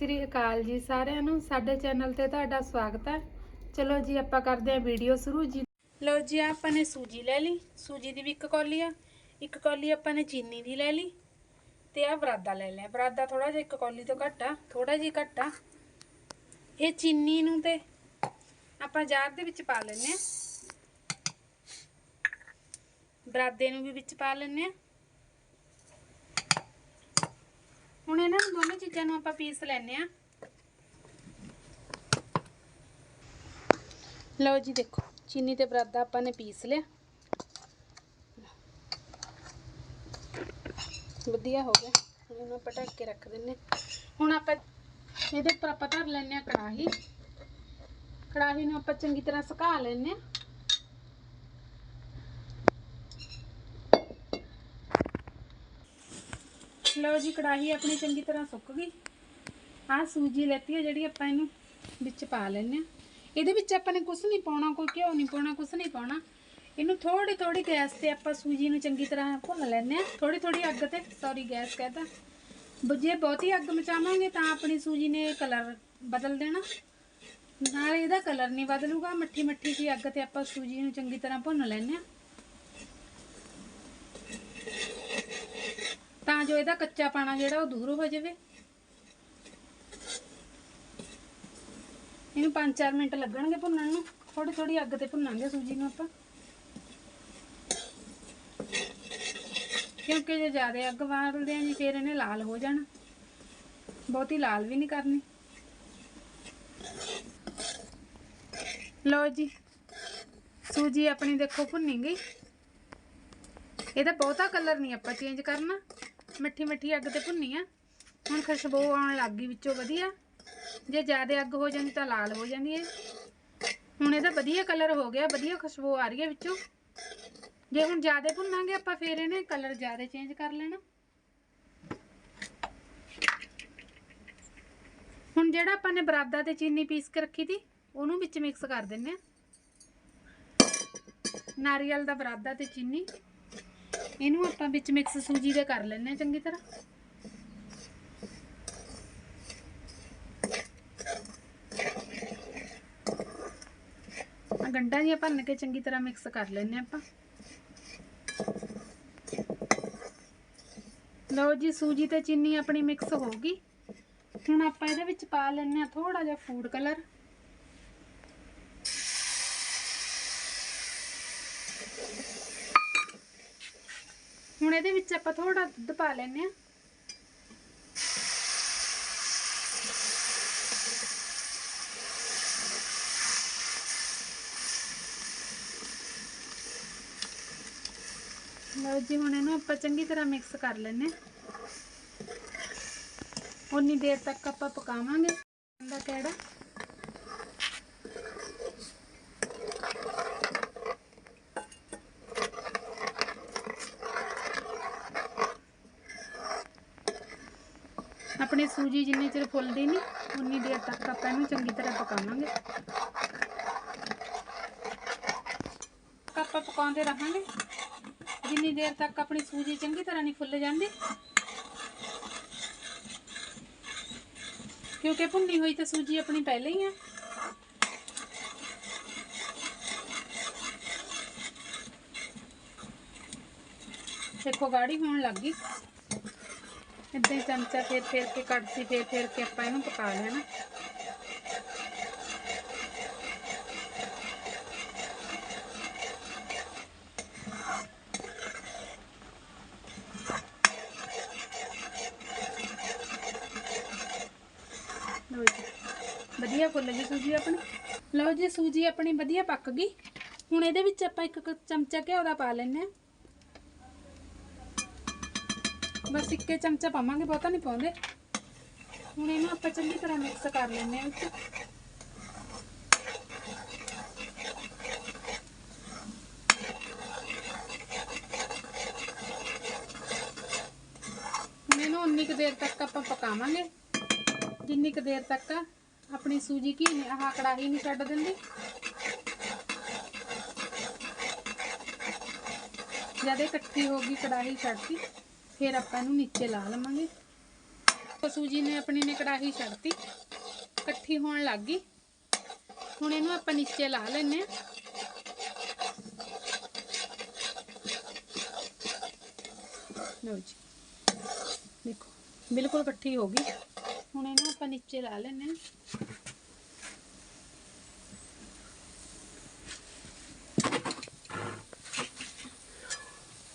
ਸ੍ਰੀ ਅਕਾਲ ਜੀ ਸਾਰਿਆਂ ਨੂੰ। ਸਾਡੇ ਚੈਨਲ ਤੇ ਤੁਹਾਡਾ ਸਵਾਗਤ ਹੈ। ਚਲੋ ਜੀ, ਆਪਾਂ ਕਰਦੇ ਹਾਂ ਵੀਡੀਓ ਸ਼ੁਰੂ। ਜੀ ਲਓ ਜੀ ਆਪਾਂ ਨੇ ਸੂਜੀ ਲੈ ਲਈ। ਸੂਜੀ ਦੀ ਵੀ ਇੱਕ ਕੌਲੀ ਆ। ਇੱਕ ਕੌਲੀ ਆਪਾਂ ਨੇ ਚੀਨੀ ਦੀ ਲੈ ਲਈ ਤੇ ਆ ਬਰਾਦਾ ਲੈ ਲਿਆ। ਬਰਾਦਾ ਥੋੜਾ ਜਿਹਾ ਇੱਕ ਕੌਲੀ ਤੋਂ ਘੱਟ ਆ ਥੋੜਾ ਜਿਹਾ ਘੱਟ ਆ। ਇਹ ਚੀਨੀ ਨੂੰ ਤੇ ਆਪਾਂ ਜਾਰ ਦੇ ਵਿੱਚ ਪਾ ਲੈਨੇ ਆ ਬਰਾਦੇ ਨੂੰ ਵੀ ਵਿੱਚ ਪਾ ਲੈਨੇ ਆ ਹੁਣ ਇਹਨਾਂ ਨੂੰ ਦੋਨੇ ਚੀਜ਼ਾਂ ਨੂੰ ਆਪਾਂ ਪੀਸ ਲੈਨੇ ਆ ਲਓ ਜੀ ਦੇਖੋ, ਚੀਨੀ ਤੇ ਬਰਾਦਾ ਆਪਾਂ ਨੇ ਪੀਸ ਲਿਆ। ਵਧੀਆ ਹੋ ਗਿਆ। ਹੁਣ ਇਹਨੂੰ ਆਪਾਂ ਢੱਕ ਕੇ ਰੱਖ ਦਿੰਨੇ ਹੁਣ ਆਪਾਂ ਇਹਦੇ ਉੱਪਰ ਆਪਾਂ ਧਰ ਲੈਨੇ ਆ ਕੜਾਹੀ। ਕੜਾਹੀ ਨੂੰ ਆਪਾਂ ਚੰਗੀ ਤਰ੍ਹਾਂ ਸੁਕਾ ਲੈਨੇ ਆ ਲਓ ਜੀ, ਕੜਾਹੀ ਆਪਣੀ ਚੰਗੀ ਤਰ੍ਹਾਂ ਸੁੱਕ ਗਈ। ਆਹ ਸੂਜੀ ਲੈਤੀ ਹੈ ਜਿਹੜੀ ਆਪਾਂ ਇਹਨੂੰ ਵਿੱਚ ਪਾ ਲੈਨੇ ਆ ਇਹਦੇ ਵਿੱਚ ਆਪਾਂ ਨੇ ਕੁਝ ਨਹੀਂ ਪਾਉਣਾ, ਕੋਈ ਘਿਓ ਨਹੀਂ ਪਾਉਣਾ ਕੁਝ ਨਹੀਂ ਪਾਉਣਾ। ਇਹਨੂੰ ਥੋੜੀ ਥੋੜੀ ਗੈਸ ਤੇ ਆਪਾਂ ਸੂਜੀ ਨੂੰ ਚੰਗੀ ਤਰ੍ਹਾਂ ਭੁੰਨ ਲੈਨੇ ਆ ਥੋੜੀ ਥੋੜੀ ਅੱਗ ਤੇ ਸੌਰੀ ਗੈਸ ਕਹਤਾ ਜੇ ਬਹੁਤੀ ਅੱਗ ਮਚਾਵਾਂਗੇ ਤਾਂ ਆਪਣੀ ਸੂਜੀ ਨੇ ਕਲਰ ਬਦਲ ਦੇਣਾ। ਨਾਲ ਇਹਦਾ ਕਲਰ ਨਹੀਂ ਬਦਲੂਗਾ, ਮੱਠੀ ਮੱਠੀ ਜੀ ਅੱਗ ਤੇ ਆਪਾਂ ਸੂਜੀ ਨੂੰ ਚੰਗੀ ਤਰ੍ਹਾਂ ਭੁੰਨ ਲੈਨੇ ਆ ਤਾਂ ਜੋ ਇਹਦਾ ਕੱਚਾ ਪਾਣਾ ਜਿਹੜਾ ਉਹ ਦੂਰ ਹੋ ਜਾਵੇ। ਇਹਨੂੰ 5-4 ਮਿੰਟ ਲੱਗਣਗੇ ਭੁੰਨਣ ਨੂੰ। ਥੋੜੀ ਥੋੜੀ ਅੱਗ ਤੇ ਭੁੰਨਾਂਗੇ ਸੂਜੀ ਨੂੰ ਆਪਾਂ। ਕਿਉਂਕਿ ਜੇ ਜ਼ਿਆਦਾ ਅੱਗ ਬਾਲਦੇ ਆਂ ਜੀ, ਫਿਰ ਇਹਨੇ ਲਾਲ ਹੋ ਜਾਣਾ। ਬਹੁਤੀ ਲਾਲ ਵੀ ਨਹੀਂ ਕਰਨੀ। ਲਓ ਜੀ, ਸੂਜੀ ਆਪਣੀ ਦੇਖੋ ਭੁੰਨੀ ਗਈ। ਇਹਦਾ ਬਹੁਤਾ ਕਲਰ ਨਹੀਂ ਆਪਾਂ ਚੇਂਜ ਕਰਨਾ। ਮਿੱਠੀ ਮਿੱਠੀ ਅੱਗ ਤੇ ਭੁੰਨੀ ਆ। ਹੁਣ ਖੁਸ਼ਬੂ ਆਉਣ ਲੱਗ ਗਈ ਵਿੱਚੋਂ ਵਧੀਆ। ਜੇ ਜ਼ਿਆਦਾ ਅੱਗ ਹੋ ਜਾਂਦੀ ਤਾਂ ਲਾਲ ਹੋ ਜਾਂਦੀ ਹੈ ਹੁਣ ਇਹਦਾ ਵਧੀਆ ਕਲਰ ਹੋ ਗਿਆ, ਵਧੀਆ ਖੁਸ਼ਬੂ ਆ ਰਹੀ ਹੈ ਵਿੱਚੋਂ। ਜੇ ਹੁਣ ਜ਼ਿਆਦਾ ਭੁੰਨਾਂਗੇ ਆਪਾਂ ਫੇਰ ਇਹਨੇ ਕਲਰ ਜ਼ਿਆਦਾ ਚੇਂਜ ਕਰ ਲੈਣਾ। ਹੁਣ ਜਿਹੜਾ ਆਪਾਂ ਨੇ ਬਰਾਦਾ ਤੇ ਚੀਨੀ ਪੀਸ ਕੇ ਰੱਖੀ ਸੀ ਉਹਨੂੰ ਵਿੱਚ ਮਿਕਸ ਕਰ ਦਿੰਨੇ ਆ। ਨਾਰੀਅਲ ਦਾ ਬਰਾਦਾ ਤੇ ਚੀਨੀ। ਇਹਨੂੰ ਆਪਾਂ ਵਿੱਚ ਮਿਕਸ ਸੂਜੀ ਦੇ ਕਰ ਲੈਣੇ ਚੰਗੀ ਤਰ੍ਹਾਂ। ਗੰਡਾ ਜਿਹਾ ਭੰਨ ਕੇ ਚੰਗੀ ਤਰ੍ਹਾਂ ਮਿਕਸ ਕਰ ਲੈਣੇ ਆਪਾਂ। ਲਓ ਜੀ, ਸੂਜੀ ਤੇ ਚੀਨੀ ਆਪਣੀ ਮਿਕਸ ਹੋ ਗਈ। ਹੁਣ ਆਪਾਂ ਇਹਦੇ ਵਿੱਚ ਪਾ ਲੈਣੇ ਆ ਥੋੜਾ ਜਿਹਾ ਫੂਡ ਕਲਰ ਹੁਣ ਇਹਦੇ ਵਿੱਚ ਆਪਾਂ ਥੋੜਾ ਦੁੱਧ ਪਾ ਲੈਣੇ ਆ ਲਓ ਜੀ, ਹੁਣ ਇਹਨੂੰ ਆਪਾਂ ਚੰਗੀ ਤਰ੍ਹਾਂ ਮਿਕਸ ਕਰ ਲੈਣੇ ਉਨੀ ਦੇਰ ਤੱਕ ਆਪਾਂ ਪਕਾਵਾਂਗੇ। ਦਾ ਕਿਹੜਾ? ਆਪਣੀ ਸੂਜੀ ਜਿੰਨੇ ਚਿਰ ਫੁੱਲਦੀ ਨਹੀਂ, ਉਨੀ ਦੇਰ ਤੱਕ ਆਪਾਂ ਇਹਨੂੰ ਚੰਗੀ ਤਰ੍ਹਾਂ ਪਕਾਵਾਂਗੇ। ਆਪਾਂ ਪਕਾਉਂਦੇ ਰਹਾਂਗੇ। ਜਿੰਨੀ ਦੇਰ ਤੱਕ ਆਪਣੀ ਸੂਜੀ ਚੰਗੀ ਤਰ੍ਹਾਂ ਨਹੀਂ ਫੁੱਲ ਜਾਂਦੀ, ਕਿਉਂਕਿ ਭੁੰਨੀ ਹੋਈ ਤਾਂ ਸੂਜੀ ਆਪਣੀ ਪਹਿਲੇ ਹੀ ਆ। ਦੇਖੋ, ਗਾੜੀ ਹੋਣ ਲੱਗ ਗਈ। ਇੱਦਾਂ ਹੀ ਚਮਚਾ ਫੇਰ ਫੇਰ ਕੇ ਕੜਛੀ ਫੇਰ ਫੇਰ ਕੇ ਆਪਾਂ ਇਹਨੂੰ ਪਕਾ ਲੈਣਾ ਲਓ ਜੀ, ਵਧੀਆ ਫੁੱਲ ਗਈ ਸੂਜੀ ਆਪਣੀ। ਲਓ ਜੀ, ਸੂਜੀ ਆਪਣੀ ਵਧੀਆ ਪੱਕ ਗਈ। ਹੁਣ ਇਹਦੇ ਵਿੱਚ ਆਪਾਂ ਇੱਕ ਚਮਚਾ ਘਿਓ ਦਾ ਪਾ ਲੈਣੇ ਆ ਬਸ ਇੱਕੇ ਚਮਚਾ ਪਾਵਾਂਗੇ ਬਹੁਤਾ ਨਹੀਂ ਪਾਉਂਦੇ ਹੁਣ ਇਹਨੂੰ ਆਪਾਂ ਚੰਗੀ ਤਰ੍ਹਾਂ ਮਿਕਸ ਕਰ ਲੈਣੇ ਆ ਵਿੱਚ ਹੁਣ ਇਹਨੂੰ ਉਨੀ ਕੁ ਦੇਰ ਤੱਕ ਆਪਾਂ ਪਕਾਵਾਂਗੇ ਜਿੰਨੀ ਕੁ ਦੇਰ ਤੱਕ ਆਪਣੀ ਸੂਜੀ ਕੀ ਨੇ ਆਹ ਕੜਾਹੀ ਨਹੀਂ ਛੱਡ ਦਿੰਦੀ ਜਦ ਇਹ ਇਕੱਠੀ ਹੋ ਗਈ ਕੜਾਹੀ ਛੱਡਤੀ ਫਿਰ ਆਪਾਂ ਇਹਨੂੰ ਨੀਚੇ ਲਾ ਲਵਾਂਗੇ। ਤਾਂ ਸੂਜੀ ਨੇ ਆਪਣੀ ਨੇ ਕੜਾਹੀ ਛੱਡਤੀ, ਇਕੱਠੀ ਹੋਣ ਲੱਗ ਗਈ। ਹੁਣ ਇਹਨੂੰ ਆਪਾਂ ਨੀਚੇ ਲਾ ਲੈਨੇ ਆ ਲਓ ਜੀ। ਦੇਖੋ, ਬਿਲਕੁਲ ਇਕੱਠੀ ਹੋ ਗਈ। ਹੁਣ ਇਹਨੂੰ ਆਪਾਂ ਨੀਚੇ ਲਾ ਲੈਨੇ ਆ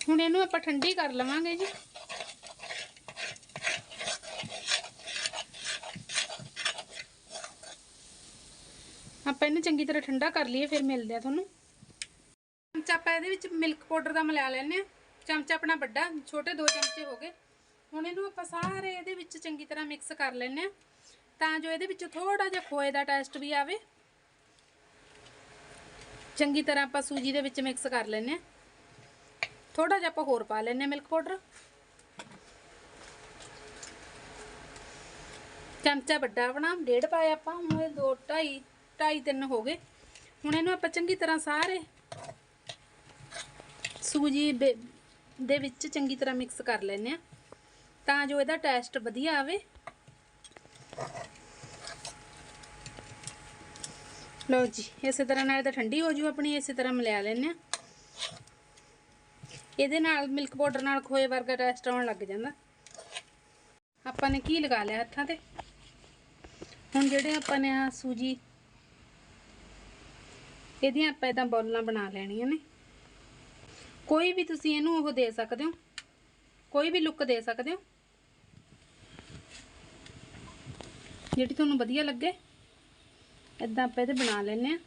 ਹੁਣ ਇਹਨੂੰ ਆਪਾਂ ਠੰਡੀ ਕਰ ਲਵਾਂਗੇ ਜੀ। ਆਪਾਂ ਇਹਨੂੰ ਚੰਗੀ ਤਰ੍ਹਾਂ ਠੰਡਾ ਕਰ ਲਈਏ, ਫਿਰ ਮਿਲਦੇ ਆ ਤੁਹਾਨੂੰ। ਚਮਚਾ ਆਪਾਂ ਇਹਦੇ ਵਿੱਚ ਮਿਲਕ ਪਾਊਡਰ ਦਾ ਮਿਲਾ ਲੈਣੇ ਆ ਚਮਚਾ ਆਪਣਾ ਵੱਡਾ, ਛੋਟੇ ਦੋ ਚਮਚੇ ਹੋ ਗਏ। ਹੁਣ ਇਹਨੂੰ ਆਪਾਂ ਸਾਰੇ ਇਹਦੇ ਵਿੱਚ ਚੰਗੀ ਤਰ੍ਹਾਂ ਮਿਕਸ ਕਰ ਲੈਣੇ ਆ ਤਾਂ ਜੋ ਇਹਦੇ ਵਿੱਚ ਥੋੜਾ ਜਿਹਾ ਖੋਏ ਦਾ ਟੇਸਟ ਵੀ ਆਵੇ। ਚੰਗੀ ਤਰ੍ਹਾਂ ਆਪਾਂ ਸੂਜੀ ਦੇ ਵਿੱਚ ਮਿਕਸ ਕਰ ਲੈਣੇ ਆ ਥੋੜਾ ਜਿਹਾ ਆਪਾਂ ਹੋਰ ਪਾ ਲੈਣੇ ਆ ਮਿਲਕ ਪਾਊਡਰ ਚਮਚਾ ਵੱਡਾ ਆਪਣਾ, ਡੇਢ ਪਾਇਆ ਆਪਾਂ, ਹੁਣ ਇਹ ਦੋ ਢਾਈ ਤਿੰਨ ਹੋ ਗਏ। ਹੁਣ ਇਹਨੂੰ ਆਪਾਂ ਚੰਗੀ ਤਰ੍ਹਾਂ ਸਾਰੇ ਸੂਜੀ ਦੇ ਵਿੱਚ ਚੰਗੀ ਤਰ੍ਹਾਂ ਮਿਕਸ ਕਰ ਲੈਣੇ ਆ ਤਾਂ ਜੋ ਇਹਦਾ ਟੇਸਟ ਵਧੀਆ ਆਵੇ। ਲਓ ਜੀ, ਇਸੇ ਤਰ੍ਹਾਂ ਨਾਲ ਇਹ ਤਾਂ ਠੰਡੀ ਹੋ ਜੂ, ਆਪਣੀ ਇਸੇ ਤਰ੍ਹਾਂ ਮਿਲਾ ਲੈਣੇ ਆ ਇਹਦੇ ਨਾਲ ਮਿਲਕ ਪਾਊਡਰ ਨਾਲ ਖੋਏ ਵਰਗਾ ਟੇਸਟ ਆਉਣ ਲੱਗ ਜਾਂਦਾ। ਆਪਾਂ ਨੇ ਕੀ ਲਗਾ ਲਿਆ ਹੱਥਾਂ ਤੇ? ਹੁਣ ਜਿਹੜੇ ਆਪਾਂ ਨੇ ਆ ਸੂਜੀ ਇਹਦੀਆਂ ਆਪਾਂ ਇਦਾਂ ਬੋਲਾਂ ਬਣਾ ਲੈਣੀਆਂ ਨੇ। ਕੋਈ ਵੀ ਤੁਸੀਂ ਇਹਨੂੰ ਉਹ ਦੇ ਸਕਦੇ ਹੋ। ਕੋਈ ਵੀ ਲੁੱਕ ਦੇ ਸਕਦੇ ਹੋ। ਜਿਹੜੀ ਤੁਹਾਨੂੰ ਵਧੀਆ ਲੱਗੇ। ਇਦਾਂ ਆਪਾਂ ਇਹਦੇ ਬਣਾ ਲੈਣੇ ਆ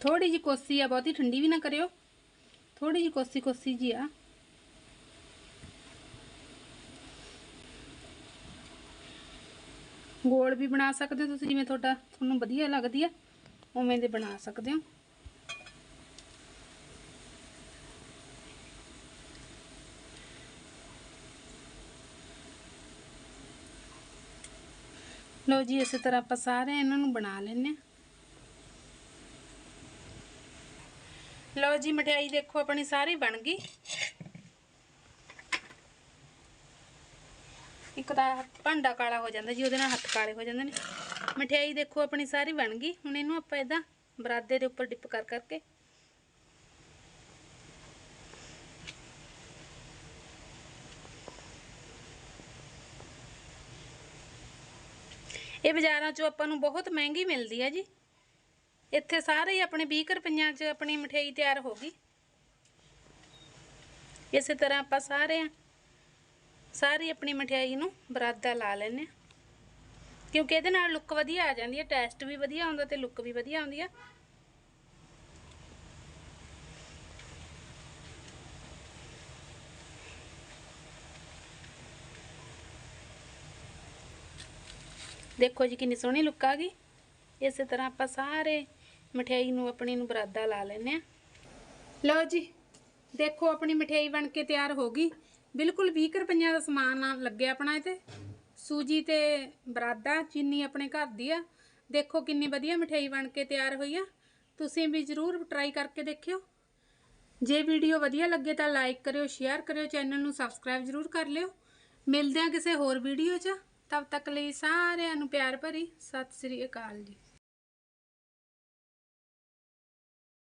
ਥੋੜੀ ਜੀ ਕੋਸੀ ਆ, ਬਹੁਤੀ ਠੰਡੀ ਵੀ ਨਾ ਕਰਿਓ। ਥੋੜੀ ਜੀ ਕੋਸੀ ਕੋਸੀ ਜੀ ਆ। ਗੋਲ ਵੀ ਬਣਾ ਸਕਦੇ ਹੋ ਤੁਸੀਂ, ਜਿਵੇਂ ਤੁਹਾਡਾ ਤੁਹਾਨੂੰ ਵਧੀਆ ਲੱਗਦੀ ਆ। ਉਵੇਂ ਦੇ ਬਣਾ ਸਕਦੇ ਹੋ। ਲਓ ਜੀ, ਇਸੇ ਤਰ੍ਹਾਂ ਆਪਾਂ ਸਾਰੇ ਇਹਨਾਂ ਨੂੰ ਬਣਾ ਲੈਣੇ ਆ ਲਓ ਜੀ, ਮਠਿਆਈ ਦੇਖੋ, ਆਪਣੀ ਸਾਰੀ ਬਣ ਗਈ। ਇੱਕ ਤਾਂ ਭਾਂਡਾ ਕਾਲਾ ਹੋ ਜਾਂਦਾ ਜੀ, ਉਹਦੇ ਨਾਲ ਹੱਥ ਕਾਲੇ ਹੋ ਜਾਂਦੇ ਨੇ। ਮਠਿਆਈ ਦੇਖੋ, ਆਪਣੀ ਸਾਰੀ ਬਣ ਗਈ। ਹੁਣ ਇਹਨੂੰ ਆਪਾਂ ਇਦਾਂ ਬਰਾਦੇ ਦੇ ਉੱਪਰ ਡਿਪ ਕਰ ਕਰਕੇ ਇਹ ਬਾਜ਼ਾਰਾਂ 'ਚੋਂ ਆਪਾਂ ਨੂੰ ਬਹੁਤ ਮਹਿੰਗੀ ਮਿਲਦੀ ਹੈ ਜੀ। ਇੱਥੇ ਸਾਰੇ ਹੀ ਆਪਣੇ 20 ਰੁਪਈਆਂ 'ਚ ਆਪਣੀ ਮਠਿਆਈ ਤਿਆਰ ਹੋ ਗਈ। ਇਸੇ ਤਰ੍ਹਾਂ ਆਪਾਂ ਸਾਰੇ ਸਾਰੀ ਆਪਣੀ ਮਠਿਆਈ ਨੂੰ ਬਰਾਦਾ ਲਾ ਲੈਨੇ ਆ ਕਿਉਂਕਿ ਇਹਦੇ ਨਾਲ ਲੁੱਕ ਵਧੀਆ ਆ ਜਾਂਦੀ ਹੈ ਟੇਸਟ ਵੀ ਵਧੀਆ ਆਉਂਦਾ ਤੇ ਲੁੱਕ ਵੀ ਵਧੀਆ ਆਉਂਦੀ ਆ। ਦੇਖੋ ਜੀ ਕਿੰਨੀ ਸੋਹਣੀ ਲੁੱਕ ਆ ਗਈ। ਇਸੇ ਤਰ੍ਹਾਂ ਆਪਾਂ ਸਾਰੇ ਮਠਿਆਈ ਨੂੰ, ਆਪਣੀ ਨੂੰ ਬਰਾਦਾ ਲਾ ਲੈਨੇ ਆ। ਲਓ ਜੀ, ਦੇਖੋ ਆਪਣੀ ਮਠਿਆਈ ਬਣ ਕੇ ਤਿਆਰ ਹੋ ਗਈ। ਬਿਲਕੁਲ 20 ਰੁਪਈਆਂ ਦਾ ਸਮਾਨ ਲੱਗਿਆ ਆਪਣਾ ਇਹ ਤੇ ਸੂਜੀ ਤੇ ਬਰਾਦਾ ਚੀਨੀ ਆਪਣੇ ਘਰ ਦੀ ਆ। ਦੇਖੋ ਕਿੰਨੀ ਵਧੀਆ ਮਠਿਆਈ ਬਣ ਕੇ ਤਿਆਰ ਹੋਈ ਆ। ਤੁਸੀਂ ਵੀ ਜ਼ਰੂਰ ਟਰਾਈ ਕਰਕੇ ਦੇਖਿਓ। ਜੇ ਵੀਡੀਓ ਵਧੀਆ ਲੱਗੇ ਤਾਂ ਲਾਈਕ ਕਰਿਓ ਸ਼ੇਅਰ ਕਰਿਓ ਚੈਨਲ ਨੂੰ ਸਬਸਕ੍ਰਾਈਬ ਜ਼ਰੂਰ ਕਰ ਲਿਓ। ਮਿਲਦੇ ਆ ਕਿਸੇ ਹੋਰ ਵੀਡੀਓ 'ਚ। ਤਬ ਤੱਕ ਲਈ ਸਾਰਿਆਂ ਨੂੰ ਪਿਆਰ ਭਰੀ। ਸਤਿ ਸ੍ਰੀ ਅਕਾਲ ਜੀ।